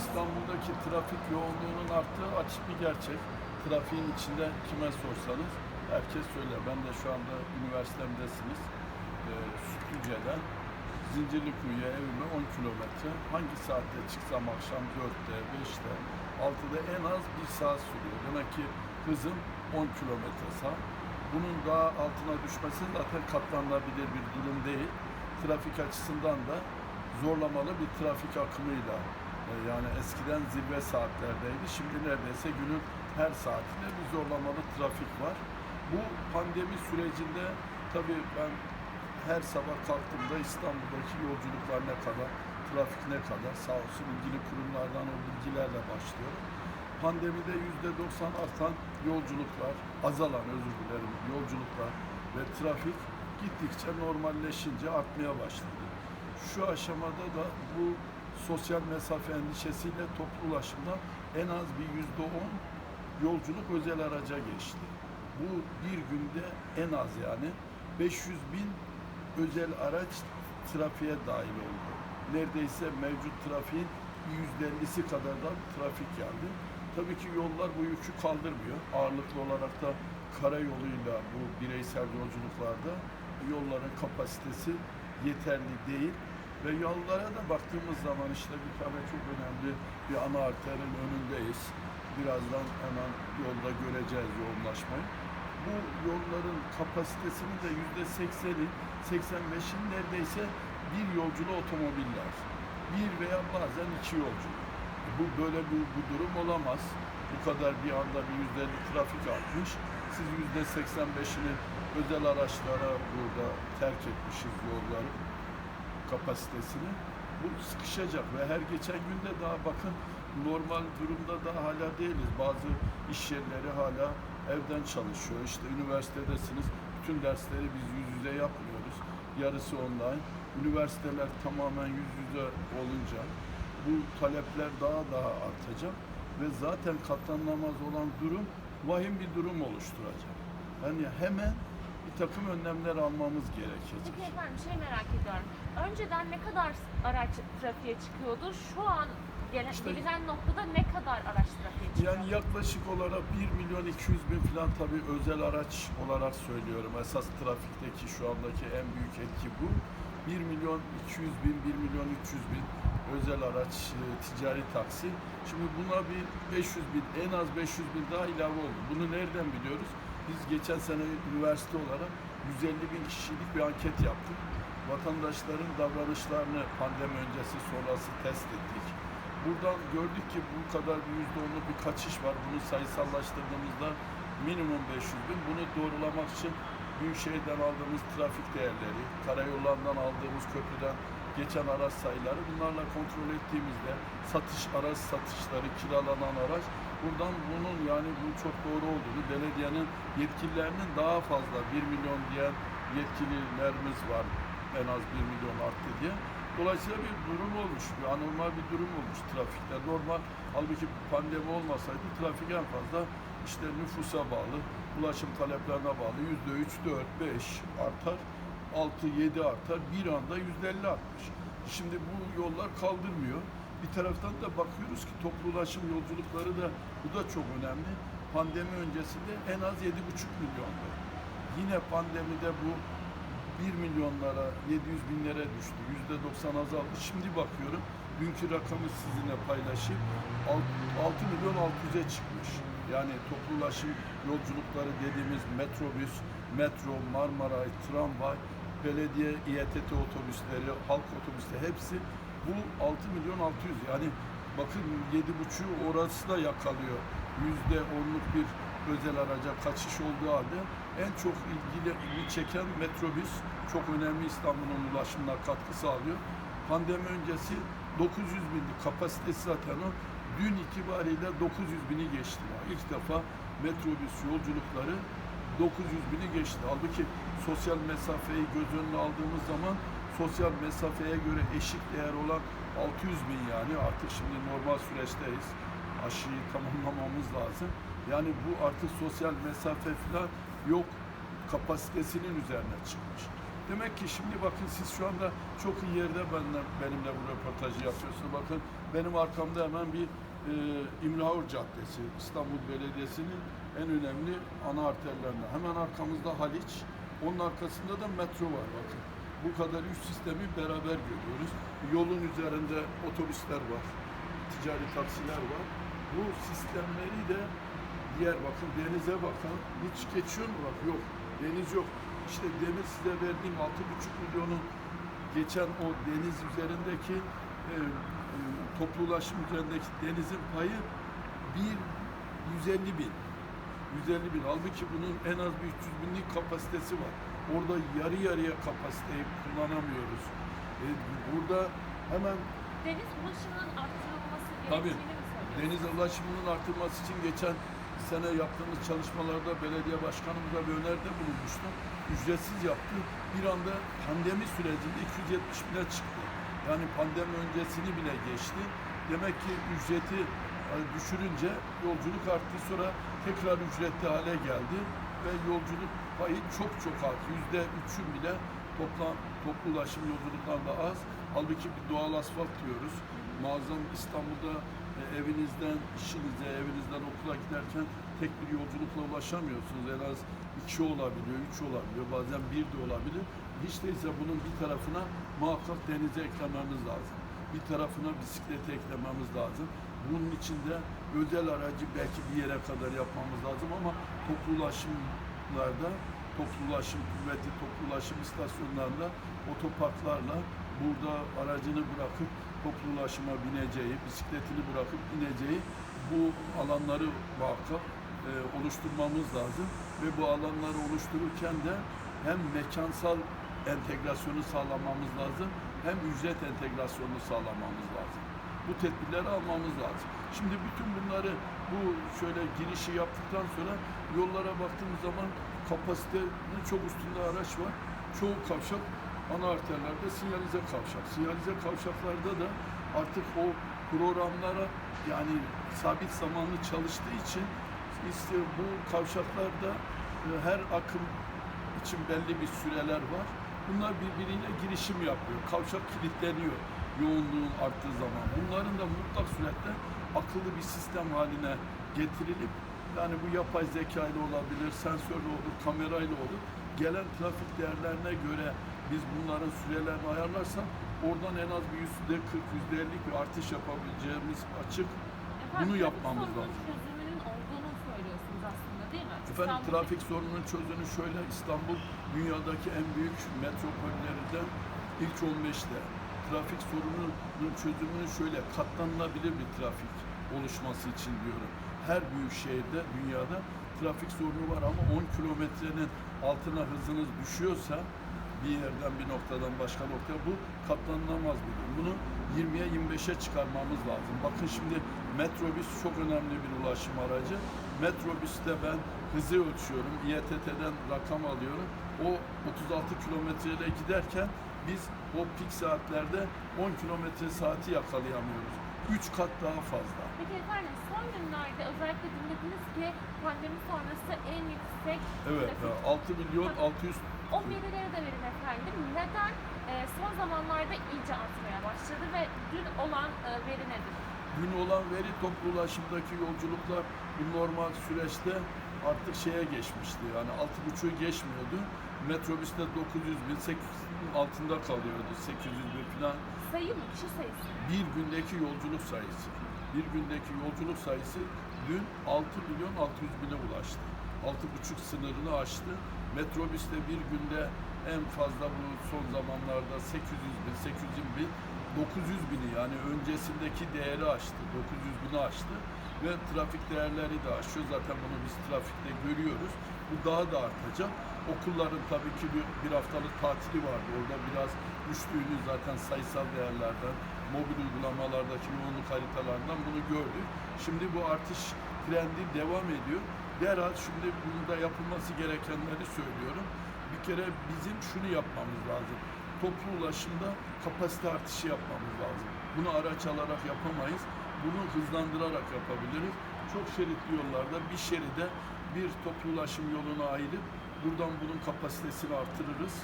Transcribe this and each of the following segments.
İstanbul'daki trafik yoğunluğunun arttığı açık bir gerçek. Trafiğin içinde kime sorsanız herkes söyler. Ben de şu anda üniversitemdesiniz. Ee, Sütlüce'den Zincirlikuyu'ya evime 10 kilometre. Hangi saatte çıksam akşam 4'te, 5'te, 6'da en az bir saat sürüyor. Demek ki hızım 10 kilometre saat. Bunun daha altına düşmesi zaten katlanılabilir bir durum değil. Trafik açısından da zorlamalı bir trafik akımıyla e, yani eskiden zirve saatlerdeydi. Şimdi neredeyse günün her saatinde bir zorlamalı trafik var. Bu pandemi sürecinde tabii ben her sabah kalktığımda İstanbul'daki yolculuklar ne kadar, trafik ne kadar sağ olsun ilgili kurumlardan o bilgilerle başlıyorum. Pandemide yüzde 90 artan yolculuklar, azalan özür dilerim yolculuklar ve trafik gittikçe normalleşince artmaya başladı. Şu aşamada da bu sosyal mesafe endişesiyle toplu ulaşımda en az bir yüzde on yolculuk özel araca geçti. Bu bir günde en az yani 500 bin özel araç trafiğe dahil oldu. Neredeyse mevcut trafiğin %50'si kadar da trafik geldi. Tabii ki yollar bu yükü kaldırmıyor. Ağırlıklı olarak da karayoluyla bu bireysel yolculuklarda yolların kapasitesi yeterli değil. Ve yollara da baktığımız zaman işte bir tane çok önemli bir ana arterin önündeyiz. Birazdan hemen yolda göreceğiz yoğunlaşmayı. Bu yolların kapasitesinin de yüzde sekseni, 85'in neredeyse bir yolculu otomobiller. Bir veya bazen iki yolculu. Bu böyle bir bu durum olamaz. Bu kadar bir anda bir yüzde trafik artmış. Siz yüzde 85'ini özel araçlara burada terk etmişiz yolları kapasitesini. Bu sıkışacak ve her geçen günde daha bakın normal durumda da hala değiliz. Bazı iş yerleri hala evden çalışıyor. İşte üniversitedesiniz. Bütün dersleri biz yüz yüze yapmıyoruz. Yarısı online. Üniversiteler tamamen yüz yüze olunca bu talepler daha daha artacak ve zaten katlanılamaz olan durum vahim bir durum oluşturacak. Yani hemen bir takım önlemler almamız gerekecek. Peki efendim şey merak ediyorum. Önceden ne kadar araç trafiğe çıkıyordu? Şu an gelen, İşte- gelinen noktada ne kadar araç trafiğe çıkıyor? Yani yaklaşık olarak 1 milyon 200 bin falan tabii özel araç olarak söylüyorum. Esas trafikteki şu andaki en büyük etki bu. 1 milyon 200 bin, 1 milyon 300 bin özel araç, e, ticari taksi. Şimdi buna bir 500 bin, en az 500 bin daha ilave oldu. Bunu nereden biliyoruz? Biz geçen sene üniversite olarak 150 bin kişilik bir anket yaptık. Vatandaşların davranışlarını pandemi öncesi sonrası test ettik. Buradan gördük ki bu kadar bir yüzde onluk bir kaçış var. Bunu sayısallaştırdığımızda minimum 500 bin. Bunu doğrulamak için Büyükşehir'den aldığımız trafik değerleri, karayollarından aldığımız köprüden geçen araç sayıları bunlarla kontrol ettiğimizde satış araç satışları, kiralanan araç buradan bunun yani bu çok doğru olduğunu belediyenin yetkililerinin daha fazla 1 milyon diyen yetkililerimiz var en az 1 milyon arttı diye. Dolayısıyla bir durum olmuş, bir anormal bir durum olmuş trafikte. Normal, halbuki pandemi olmasaydı trafik en fazla işte nüfusa bağlı, ulaşım taleplerine bağlı yüzde üç, dört, beş artar, altı, yedi artar, bir anda yüzde elli artmış. Şimdi bu yollar kaldırmıyor. Bir taraftan da bakıyoruz ki toplu ulaşım yolculukları da, bu da çok önemli. Pandemi öncesinde en az yedi buçuk milyondu. Yine pandemide bu 1 milyonlara, 700 binlere düştü. Yüzde 90 azaldı. Şimdi bakıyorum, dünkü rakamı sizinle paylaşayım. 6 milyon 600'e çıkmış. Yani toplu ulaşım yolculukları dediğimiz metrobüs, metro, Marmaray, tramvay, belediye, İETT otobüsleri, halk otobüsleri hepsi bu 6 milyon 600. Yani bakın 7,5'u orası da yakalıyor. Yüzde onluk bir özel araca kaçış olduğu halde en çok ilgili ilgi çeken metrobüs çok önemli İstanbul'un ulaşımına katkı sağlıyor. Pandemi öncesi 900 bindi kapasitesi zaten o. Dün itibariyle 900 bini geçti. Yani ilk defa metrobüs yolculukları 900 bini geçti. Halbuki sosyal mesafeyi göz önüne aldığımız zaman sosyal mesafeye göre eşit değer olan 600 bin yani artık şimdi normal süreçteyiz. Aşıyı tamamlamamız lazım. Yani bu artık sosyal mesafe falan yok kapasitesinin üzerine çıkmış. Demek ki şimdi bakın siz şu anda çok iyi yerde benimle, benimle bu röportajı yapıyorsunuz. Bakın benim arkamda hemen bir e, İmraur Caddesi, İstanbul Belediyesi'nin en önemli ana arterlerinden. Hemen arkamızda Haliç, onun arkasında da metro var bakın. Bu kadar üst sistemi beraber görüyoruz. Yolun üzerinde otobüsler var, ticari taksiler var. Bu sistemleri de diğer bakın denize bakın. Hiç geçiyor mu bak? Yok. Deniz yok. İşte demin size verdiğim 6,5 milyonun geçen o deniz üzerindeki e, e, toplu ulaşım üzerindeki denizin payı bir 150 bin. 150 bin. Halbuki bunun en az bir 300 binlik kapasitesi var. Orada yarı yarıya kapasiteyi kullanamıyoruz. E, burada hemen Deniz ulaşımının arttırılması Tabii. gerektiğini mi söylüyorsunuz? deniz ulaşımının artırılması için geçen sene yaptığımız çalışmalarda belediye başkanımıza bir öneride bulunmuştum. Ücretsiz yaptı. Bir anda pandemi sürecinde 270 bine çıktı. Yani pandemi öncesini bile geçti. Demek ki ücreti e, düşürünce yolculuk arttı. Sonra tekrar ücretli hale geldi ve yolculuk payı çok çok az. Yüzde üçün bile toplam toplu ulaşım yolculuklarında az. Halbuki bir doğal asfalt diyoruz. Muazzam İstanbul'da evinizden işinize, evinizden okula giderken tek bir yolculukla ulaşamıyorsunuz. En az iki olabiliyor, üç olabiliyor, bazen bir de olabilir. Hiç değilse bunun bir tarafına muhakkak denize eklememiz lazım. Bir tarafına bisiklete eklememiz lazım. Bunun için de özel aracı belki bir yere kadar yapmamız lazım ama toplu ulaşımlarda, toplu ulaşım kuvveti, toplu ulaşım istasyonlarında otoparklarla burada aracını bırakıp toplu ulaşıma bineceği, bisikletini bırakıp bineceği bu alanları muhakkak e, oluşturmamız lazım ve bu alanları oluştururken de hem mekansal entegrasyonu sağlamamız lazım hem ücret entegrasyonunu sağlamamız lazım. Bu tedbirleri almamız lazım. Şimdi bütün bunları bu şöyle girişi yaptıktan sonra yollara baktığımız zaman kapasitenin çok üstünde araç var. Çoğu kavşak ana arterlerde sinyalize kavşak. Sinyalize kavşaklarda da artık o programlara yani sabit zamanlı çalıştığı için işte bu kavşaklarda e, her akım için belli bir süreler var. Bunlar birbiriyle girişim yapıyor. Kavşak kilitleniyor yoğunluğun arttığı zaman. Bunların da mutlak surette akıllı bir sistem haline getirilip yani bu yapay zeka ile olabilir, sensörle olur, kamerayla olur. Gelen trafik değerlerine göre biz bunların sürelerini ayarlarsak oradan en az bir yüzde 40, yüzde 50 bir artış yapabileceğimiz açık. Efendim, Bunu yapmamız lazım. çözümünün olduğunu söylüyorsunuz aslında değil mi? Efendim İstanbul- trafik sorununun çözümü şöyle İstanbul dünyadaki en büyük metropollerinden ilk 15'te. Trafik sorununun çözümünü şöyle katlanılabilir bir trafik oluşması için diyorum. Her büyük şehirde dünyada trafik sorunu var ama 10 kilometrenin altına hızınız düşüyorsa bir yerden bir noktadan başka noktaya bu katlanılamaz bir durum. Bunu 20'ye 25'e çıkarmamız lazım. Bakın şimdi metrobüs çok önemli bir ulaşım aracı. Metrobüste ben hızı ölçüyorum. İETT'den rakam alıyorum. O 36 kilometreyle giderken biz o pik saatlerde 10 kilometre saati yakalayamıyoruz. 3 kat daha fazla. Peki efendim son günlerde özellikle dinlediniz ki pandemi sonrası en yüksek Evet, trafik 6 milyon 600 O verileri de verin efendim. Neden e, son zamanlarda iyice artmaya başladı ve dün olan e, veri nedir? Dün olan veri toplu ulaşımdaki yolculuklar bu normal süreçte artık şeye geçmişti. Yani 6.5'ü geçmiyordu. Metrobüste 900 bin, 800 bin altında kalıyordu. 800 bin falan. Sayı mı? Kişi sayısı. Bir gündeki yolculuk sayısı. Bir gündeki yolculuk sayısı dün 6 milyon 600 bine ulaştı. 6.5 sınırını aştı. Metrobüste bir günde en fazla bu son zamanlarda 800 bin, 800 bin, 900 bini yani öncesindeki değeri aştı. 900 bini aştı ve trafik değerleri de aşıyor. Zaten bunu biz trafikte görüyoruz. Bu daha da artacak. Okulların tabii ki bir, bir haftalık tatili vardı. Orada biraz düştüğünü zaten sayısal değerlerden, mobil uygulamalardaki yoğunluk haritalarından bunu gördük. Şimdi bu artış trendi devam ediyor. Derhal şimdi bunda yapılması gerekenleri söylüyorum. Bir kere bizim şunu yapmamız lazım. Toplu ulaşımda kapasite artışı yapmamız lazım. Bunu araç alarak yapamayız. Bunu hızlandırarak yapabiliriz. Çok şeritli yollarda bir şeride bir toplu ulaşım yoluna ayırıp buradan bunun kapasitesini artırırız.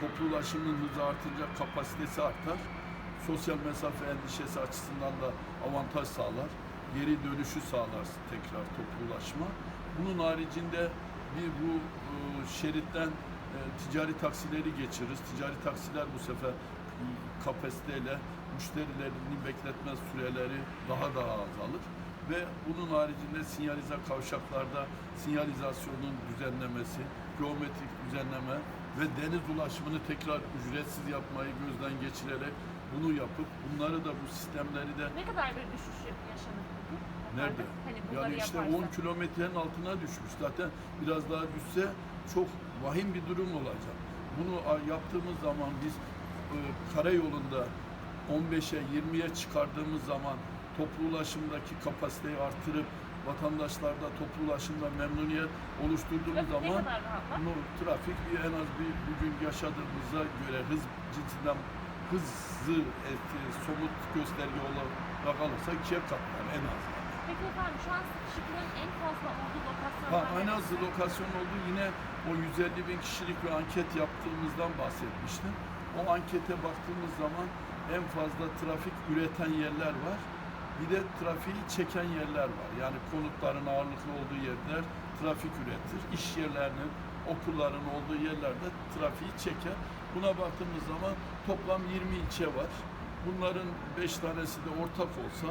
toplu ulaşımın hızı artınca kapasitesi artar. Sosyal mesafe endişesi açısından da avantaj sağlar. Geri dönüşü sağlar tekrar toplu ulaşma. Bunun haricinde bir bu e, şeritten e, ticari taksileri geçiririz. Ticari taksiler bu sefer e, kapasiteyle müşterilerini bekletme süreleri daha da azalır. Ve bunun haricinde sinyalize kavşaklarda sinyalizasyonun düzenlemesi, geometrik düzenleme ve deniz ulaşımını tekrar ücretsiz yapmayı gözden geçirerek bunu yapıp bunları da bu sistemleri de Ne kadar bir düşüş yaşanır? Nerede? Hani Yani işte yaparsak. 10 kilometrenin altına düşmüş. Zaten biraz daha düşse çok vahim bir durum olacak. Bunu yaptığımız zaman biz e, karayolunda 15'e 20'ye çıkardığımız zaman toplu ulaşımdaki kapasiteyi artırıp vatandaşlarda toplu ulaşımda memnuniyet oluşturduğumuz Trafik zaman bu trafik bir en az bir bugün yaşadığımıza göre hız cinsinden hızı et, somut gösterge olarak alırsak ikiye katlar en az. Peki efendim şu an sıkışıklığın en fazla olduğu Ha, lokasyonlar en az lokasyon oldu. Yine o 150 bin kişilik bir anket yaptığımızdan bahsetmiştim. O ankete baktığımız zaman en fazla trafik üreten yerler var. Bir de trafiği çeken yerler var. Yani konutların ağırlıklı olduğu yerler trafik üretir. İş yerlerinin, okulların olduğu yerlerde trafiği çeker. Buna baktığımız zaman toplam 20 ilçe var. Bunların 5 tanesi de ortak olsa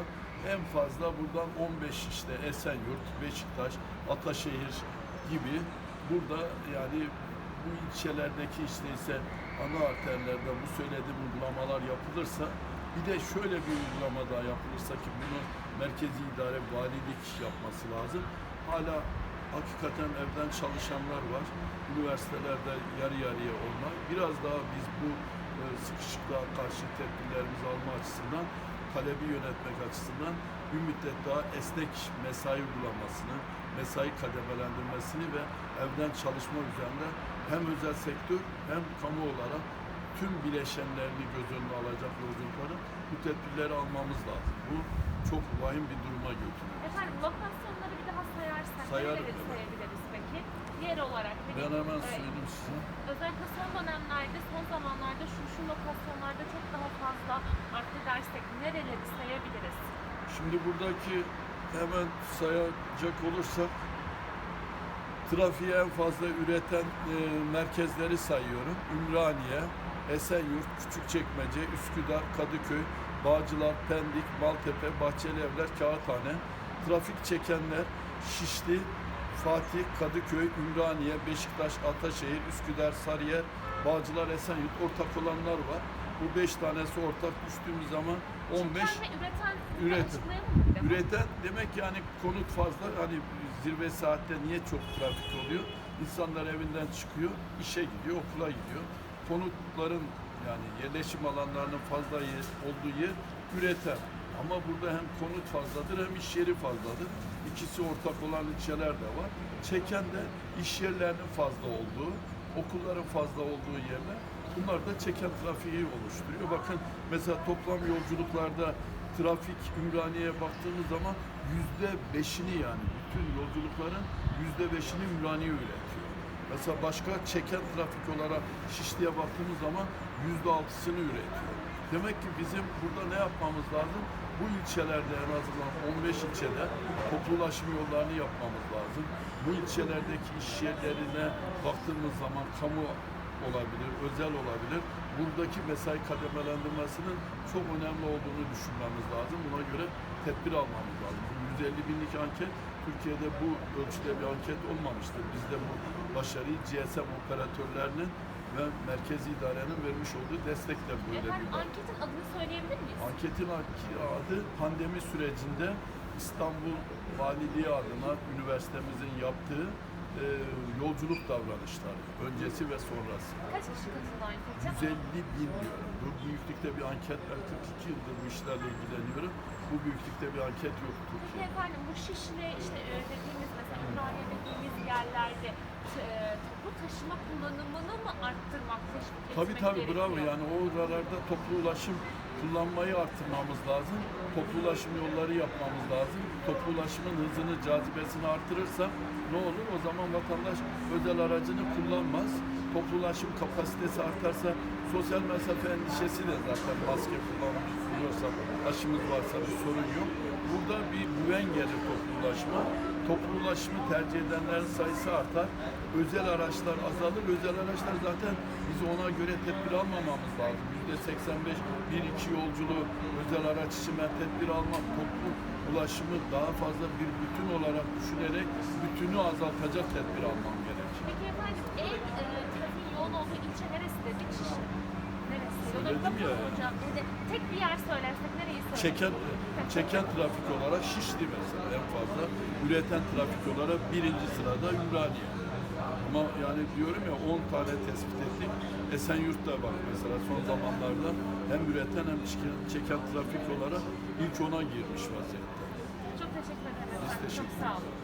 en fazla buradan 15 işte Esenyurt, Beşiktaş, Ataşehir gibi burada yani bu ilçelerdeki işte ise ana arterlerde bu söylediğim uygulamalar yapılırsa bir de şöyle bir uygulama daha yapılırsa ki bunu merkezi idare valilik yapması lazım. Hala hakikaten evden çalışanlar var. Üniversitelerde yarı yarıya olmak. Biraz daha biz bu e, sıkışıklığa karşı tedbirlerimizi alma açısından talebi yönetmek açısından bir müddet daha esnek mesai uygulamasını, mesai kademelendirmesini ve evden çalışma üzerinde hem özel sektör hem kamu olarak tüm bileşenlerini göz önüne alacak yolculukların bu tedbirleri almamız lazım. Bu çok vahim bir duruma götürüyor. Efendim lokasyonları bir daha sayarsak Sayarım, peki? Yer olarak. hani, Ben hemen söyleyeyim size. Özellikle son dönemlerde, son zamanlarda şu şu lokasyonlarda çok daha fazla arttı dersek nereleri sayabiliriz? Şimdi buradaki hemen sayacak olursak trafiği en fazla üreten e, merkezleri sayıyorum. Ümraniye, Esenyurt, Küçükçekmece, Üsküdar, Kadıköy, Bağcılar, Pendik, Maltepe, Bahçelievler, Kağıthane. Trafik çekenler Şişli, Fatih, Kadıköy, Ümraniye, Beşiktaş, Ataşehir, Üsküdar, Sarıyer, Bağcılar, Esenyurt ortak olanlar var. Bu beş tanesi ortak düştüğümüz zaman 15 Çeken ve üreten Üreten. açıklayalım mı bir de? Üreten demek yani konut fazla hani zirve saatte niye çok trafik oluyor? İnsanlar evinden çıkıyor, işe gidiyor, okula gidiyor. Konutların yani yerleşim alanlarının fazla yer, olduğu yer üreten. Ama burada hem konut fazladır hem iş yeri fazladır. İkisi ortak olan ilçeler de var. Çeken de iş yerlerinin fazla olduğu, okulların fazla olduğu yerler. Bunlar da çeken trafiği oluşturuyor. Bakın mesela toplam yolculuklarda trafik Ümraniye'ye baktığımız zaman yüzde beşini yani bütün yolculukların yüzde beşini Ümraniye üretiyor. Mesela başka çeken trafik olarak Şişli'ye baktığımız zaman yüzde altısını üretiyor. Demek ki bizim burada ne yapmamız lazım? Bu ilçelerde en azından 15 ilçede toplu ulaşım yollarını yapmamız lazım. Bu ilçelerdeki iş yerlerine baktığımız zaman kamu olabilir, özel olabilir. Buradaki mesai kademelendirmesinin çok önemli olduğunu düşünmemiz lazım. Buna göre tedbir almamız lazım. Bu 150 binlik anket Türkiye'de bu ölçüde bir anket olmamıştır. Bizde bu başarıyı GSM operatörlerinin ve merkezi idarenin vermiş olduğu destekle böyle Efendim bir anketin adını söyleyebilir miyiz? Anketin adı pandemi sürecinde İstanbul Valiliği adına üniversitemizin yaptığı e, yolculuk davranışları öncesi ve sonrası. Kaç kişi katıldı ankete? 150 bin diyorum. Bu büyüklükte bir anket. Ben 42 yıldır bu işlerle ilgileniyorum. Bu büyüklükte bir anket yok Peki Türkiye'de. efendim bu Şişli işte e, dediğimiz mesela Dediğimiz yerlerde e, toplu taşıma kullanımını mı arttırmak, teşvik etmek Tabii tabii bravo gerekiyor? yani oralarda toplu ulaşım kullanmayı arttırmamız lazım. Toplu ulaşım yolları yapmamız lazım. Toplu ulaşımın hızını, cazibesini artırırsa ne olur? O zaman vatandaş özel aracını kullanmaz. toplu kapasitesi artarsa sosyal mesafe endişesi de zaten maske kullanıyorsa, aşımız varsa bir sorun yok. Burada bir güven gelir toplu ulaşıma. Toplu ulaşımı tercih edenlerin sayısı artar. Özel araçlar azalır. Özel araçlar zaten biz ona göre tedbir almamamız lazım. Yüzde 85 bir iki yolculuğu özel araç için ben tedbir almak toplu ulaşımı daha fazla bir bütün olarak düşünerek bütünü azaltacak tedbir almam gerekir. Peki efendim en e, trafiğin yoğun olduğu ilçe neresi dedik? Neresi? Söyledim ya. hocam. Tek bir yer söylersek nereyi söyleriz? Çeken, çeken trafik olarak Şişli mesela en fazla. Üreten trafik olarak birinci sırada Ümraniye. Ama yani diyorum ya 10 tane tespit ettik. Esenyurt'ta bak mesela son zamanlarda hem üreten hem çeken, çeken trafik olarak ilk ona girmiş vaziyette. Çok teşekkür ederim. Biz efendim. teşekkür Çok sağ olun.